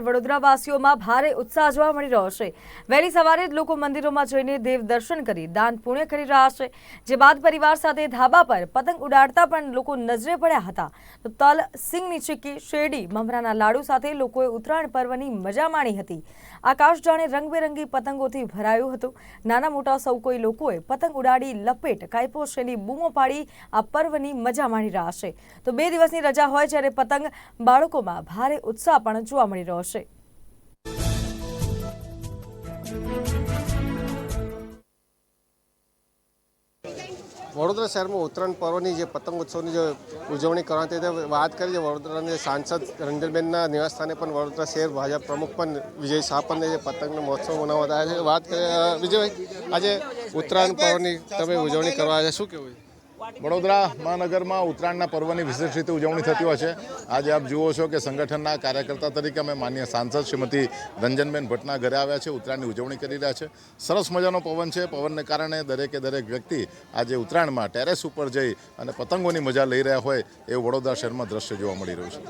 વડોદરાવાસીઓમાં ભારે ઉત્સાહ જોવા મળી રહ્યો છે. વહેલી સવારે જ લોકો મંદિરોમાં જઈને દેવ દર્શન કરી, દાન પુણ્ય કરી રહ્યા છે. જે બાદ પરિવાર સાથે ધાબા પર પતંગ ઉડાડતા પણ લોકો નજરે પડ્યા હતા. તો તલ સિંગની ચીકી શેરડી મમરાના લાડુ સાથે લોકોએ ઉત્તરાયણ પર્વની મજા માણી હતી. આકાશ જાણે રંગબેરંગી પતંગોથી ભરાયું હતું. નાના મોટા સૌ કોઈ લોકોએ પતંગ ઉડાડી લપેટ કાયપો શેની બૂમો પાડી આ પર્વની મજા માણી રહ્યા છે. તો બે દિવસની રજા હોય જ્યારે પતંગ બાળકોમાં ભારે ઉત્સાહ પણ જોવા મળી રહ્યો છે વડોદરા શહેરમાં ઉત્તરાયણ પર્વની જે પતંગ ઉત્સવની જે ઉજવણી કરવાની તે વાત કરી છે. વડોદરાના સાંસદ રંજનબેનના નિવાસસ્થાને પણ વડોદરા શહેર ભાજપ પ્રમુખ પણ વિજય શાહ પણ જે પતંગનો મહોત્સવ મનાવવા આવ્યા છે. વાત કરી વિજયભાઈ, આજે ઉત્તરાયણ પર્વની તમે ઉજવણી કરવા આવ્યા શું કેવું છે? વડોદરા મહાનગરમાં ઉત્તરાયણના પર્વની વિશેષ રીતે ઉજવણી થતી હોય છે. આજે આપ જુઓ છો કે સંગઠનના કાર્યકર્તા તરીકે અમે માન્ય સાંસદ શ્રીમતી રંજનબેન ભટ્ટના ઘરે આવ્યા છે, ઉત્તરાયણની ઉજવણી કરી રહ્યા છે. સરસ મજાનો પવન છે. પવનને કારણે દરેકે દરેક વ્યક્તિ આજે ઉત્તરાયણમાં ટેરેસ ઉપર જઈ અને પતંગોની મજા લઈ રહ્યા હોય એવું વડોદરા શહેરમાં દ્રશ્ય જોવા મળી રહ્યું છે.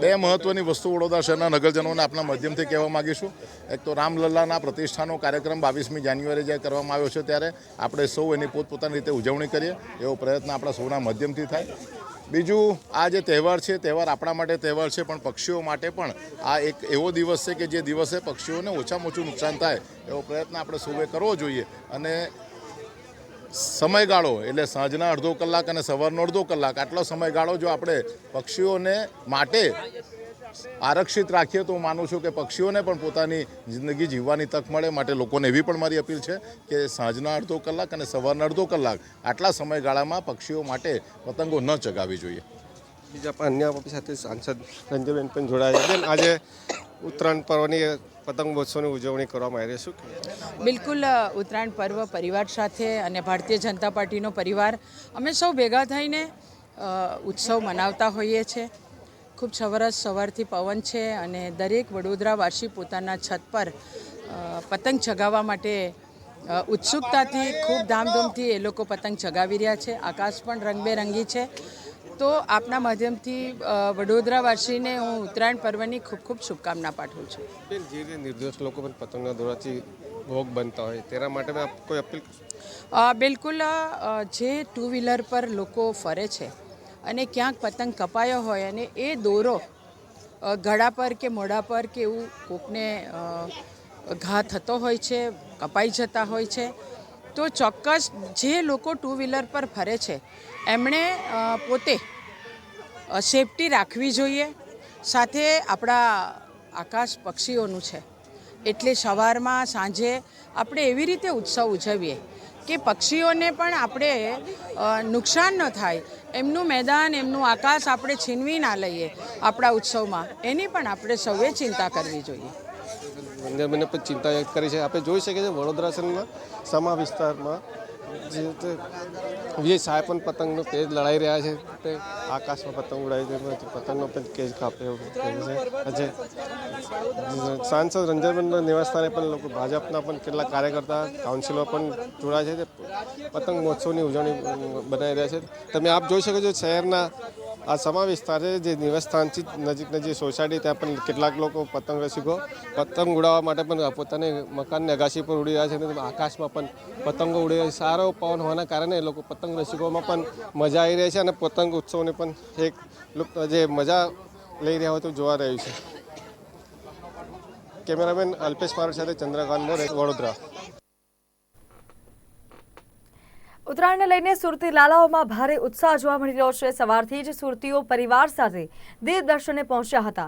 બે મહત્વની વસ્તુ વડોદરા શહેરના નગરજનોને આપણા માધ્યમથી કહેવા માગીશું. એક તો રામલલ્લાના પ્રતિષ્ઠાનો કાર્યક્રમ બાવીસમી જાન્યુઆરી જ્યારે કરવામાં આવ્યો છે ત્યારે આપણે સૌ એની પોતપોતાની રીતે ઉજવણી કરીએ એવો પ્રયત્ન આપણા સૌના માધ્યમથી થાય. બીજું, આ જે તહેવાર છે, તહેવાર આપણા માટે તહેવાર છે, પણ પક્ષીઓ માટે પણ આ એક એવો દિવસ છે કે જે દિવસે પક્ષીઓને ઓછામાં ઓછું નુકસાન થાય એવો પ્રયત્ન આપણે સૌએ કરવો જોઈએ. અને સમયગાળો, એટલે સાંજના અડધો કલાક અને સવારનો અડધો કલાક આટલો સમયગાળો જો આપણે પક્ષીઓને માટે આરક્ષિત રાખીએ તો હું માનું છું કે પક્ષીઓને પણ પોતાની જિંદગી જીવવાની તક મળે માટે લોકોને એવી પણ મારી અપીલ છે કે સાંજના અડધો કલાક અને સવારના અડધો કલાક આટલા સમયગાળામાં પક્ષીઓ માટે પતંગો ન ચગાવવી જોઈએ. બીજા પણ અન્ય સાથે સાંસદ રંજનબેન પણ જોડાયા છે. આજે ઉત્તરાયણ પર્વની પતંગ મહોત્સવની ઉજવણી કરવામાં આવી રહી છે. બિલકુલ ઉત્તરાયણ પર્વ પરિવાર સાથે અને ભારતીય જનતા પાર્ટીનો પરિવાર અમે સૌ ભેગા થઈને ઉત્સવ મનાવતા હોઈએ છીએ ખૂબ સરસ સવારથી પવન છે અને દરેક વડોદરાવાસી પોતાના છત પર પતંગ ચગાવવા માટે ઉત્સુકતાથી ખૂબ ધામધૂમથી એ લોકો પતંગ ચગાવી રહ્યા છે. આકાશ પણ રંગબેરંગી છે. તો આપના માધ્યમથી વડોદરાવાસીને હું ઉત્તરાયણ પર્વની ખૂબ ખૂબ શુભકામના પાઠવું છું. જે રીતે નિર્દોષ લોકો પણ પતંગના દોરાથી ભોગ બનતા હોય તેના માટે કોઈ અપીલ બિલકુલ જે ટુ વ્હીલર પર લોકો ફરે છે અને ક્યાંક પતંગ કપાયો હોય અને એ દોરો ગળા પર કે મોઢા પર કે એવું કોકને ઘા થતો હોય છે, કપાઈ જતા હોય છે, તો ચોક્કસ જે લોકો ટુ વ્હીલર પર ફરે છે, એમણે પોતે સેફટી રાખવી જોઈએ. સાથે આપણા આકાશ પક્ષીઓનું છે. એટલે સવારમાં, સાંજે આપણે એવી રીતે ઉત્સવ ઉજવીએ કે પક્ષીઓને પણ આપણે નુકસાન ન થાય. એમનું મેદાન, એમનું આકાશ આપણે છીનવી ના લઈએ આપણા ઉત્સવમાં. એની પણ આપણે સૌએ ચિંતા કરવી જોઈએ. મને ચિંતા વ્યક્ત કરી છે. આપણે જોઈ શકીએ છીએ વડોદરા શહેરમાં સમા વિસ્તારમાં જે રીતે વિજય સાહેબ પણ પતંગનો કેજ લડાઈ રહ્યા છે. તે આકાશમાં પતંગ ઉડાવી દે પતંગનો પણ કેજ કાપે એવું છે. આજે સાંસદ રંજનબેનના નિવાસસ્થાને પણ લોકો ભાજપના પણ કેટલાક કાર્યકર્તા કાઉન્સિલો પણ જોડાય છે. તે પતંગ મહોત્સવની ઉજવણી બનાવી રહ્યા છે. તમે આપ જોઈ શકો છો શહેરના આ સમા વિસ્તાર જે નિવાસસ્થાનથી નજીકના જે સોસાયટી ત્યાં પણ કેટલાક લોકો પતંગ રસિકો પતંગ ઉડાવવા માટે પણ પોતાની મકાનની અગાશી પર ઉડી રહ્યા છે આકાશમાં પણ પતંગો ઉડી રહ્યા સારો પવન હોવાના કારણે એ લોકો પતંગ રસિકોમાં પણ મજા આવી રહી છે અને પતંગ ઉત્સવની પણ એક જે મજા લઈ રહ્યા હોય તો જોવા રહ્યું છે. કેમેરામેન અલ્પેશ પારડ સાથે ચંદ્રકાંત મોરે વડોદરા. ઉત્તરાયણને લઈને સુરતી લાલાઓમાં ભારે ઉત્સાહ જોવા મળી રહ્યો છે. સવારથી જ સુરતીઓ પરિવાર સાથે દેવ દર્શને પહોંચ્યા હતા.